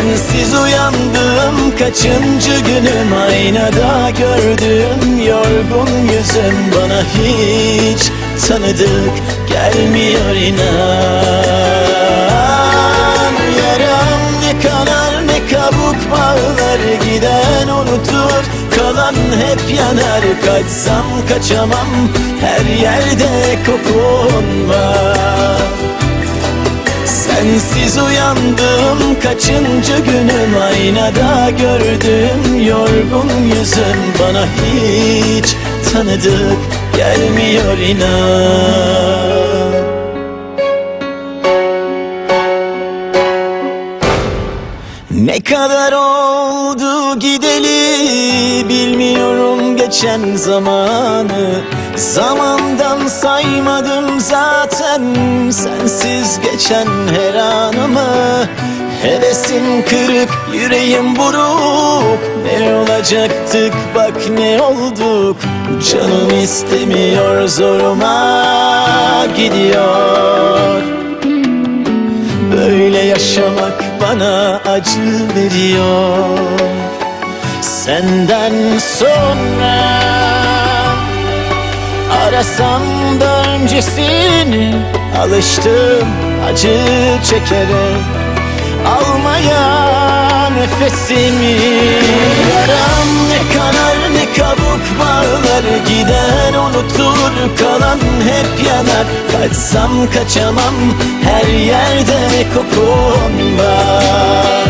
Sensiz uyandım kaçıncı günüm? Aynada gördüğüm yorgun yüzüm. Bana hiç tanıdık gelmiyor inan. Yaram ne kanar ne kabuk bağlar. Giden unutur kalan hep yanar. Kaçsam kaçamam her yerde kokun var Sensiz uyandım kaçıncı günüm? Aynada gördüğüm yorgun yüzüm. Bana hiç tanıdık gelmiyor inan. Ne kadar oldu gideli bilmiyorum geçen zamanı Zamandan saymadım zaten sensiz geçen her anımı. Hevesim kırık, yüreğim buruk. Ne olacaktık bak ne olduk. Canım istemiyor zoruma gidiyor. Böyle yaşamak bana acı veriyor. Senden sonra Arasam da öncesini Alıştım acı çekerek. Almaya nefesimi Yaram ne kanar ne kabuk bağlar Giden unutur kalan hep yanar. Kaçsam kaçamam her yerde kokun var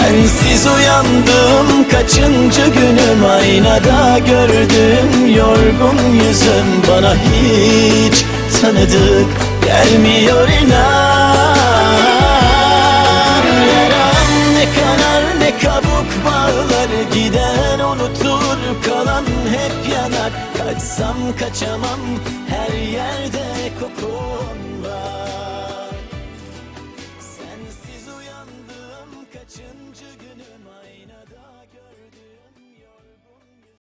Sensiz uyandım kaçıncı günüm? Aynada gördüğüm yorgun yüzüm. Bana hiç tanıdık gelmiyor inan. Yaram ne kanar ne kabuk bağlar. Giden unutur kalan hep yanar. Kaçsam kaçamam her yerde kokun